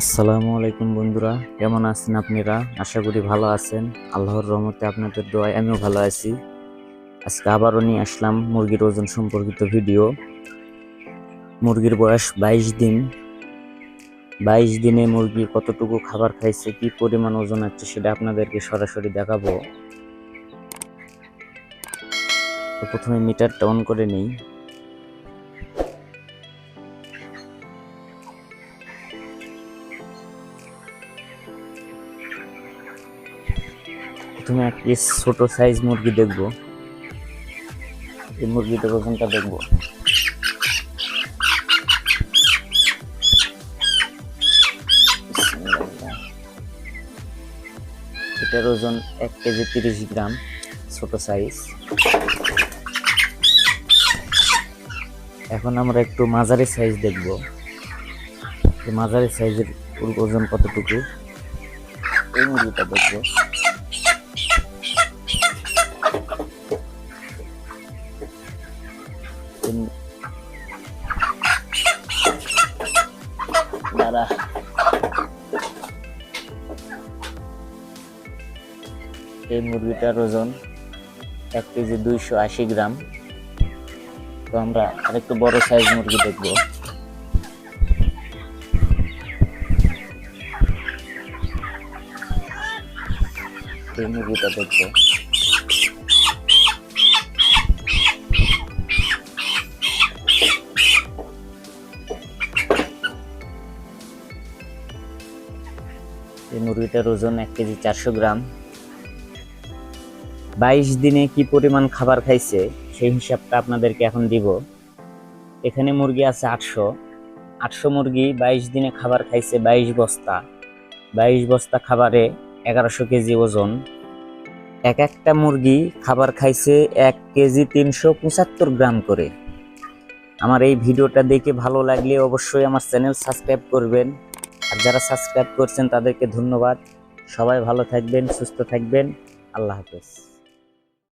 আসসালামু আলাইকুম বন্ধুরা, কেমন আছেন আপনারা? আশা করি ভালো আছেন। আল্লাহর রহমতে আপনাদের দোয়ায় আমিও ভালো আছি। আজকে আবারও নিয়ে আসলাম মুরগির ওজন সম্পর্কিত ভিডিও। মুরগির বয়স বাইশ দিন। বাইশ দিনে মুরগি কতটুকু খাবার খাইছে, কি পরিমাণ ওজন আছে সেটা আপনাদেরকে সরাসরি দেখাবো। তো প্রথমে মিটারটা অন করে নিই। প্রথমে একটি ছোট সাইজ মুরগি দেখব। এই মুরগিটার ওজনটা দেখব। এটার ওজন এক কেজি তিরিশ গ্রাম, ছোট সাইজ এখন আমরা একটু মাঝারি সাইজ দেখব। মাঝারি সাইজের ওজন কতটুকু? এই মুরগিটা দেখব। দাঁড়া। এই মুরগিটার ওজন এক কেজি দুইশো আশি গ্রাম। তো আমরা আরেকটু বড় সাইজ মুরগি দেখব। এই মুরগিটা দেখব। এই মুরগিটার ওজন এক কেজি চারশো গ্রাম। বাইশ দিনে কি পরিমাণ খাবার খাইছে সেই হিসাবটা আপনাদেরকে এখন দিব। এখানে মুরগি আছে আটশো। আটশো মুরগি বাইশ দিনে খাবার খাইছে বাইশ বস্তা। বাইশ বস্তা খাবারে এগারোশো কেজি ওজন। এক একটা মুরগি খাবার খাইছে এক কেজি তিনশো পঁচাত্তর গ্রাম করে। আমার এই ভিডিওটা দেখে ভালো লাগলে অবশ্যই আমার চ্যানেল সাবস্ক্রাইব করবেন। আর যারা সাবস্ক্রাইব করছেন তাদেরকে ধন্যবাদ। সবাই ভালো থাকবেন সুস্থ থাকবেন। আল্লাহ হাফেজ।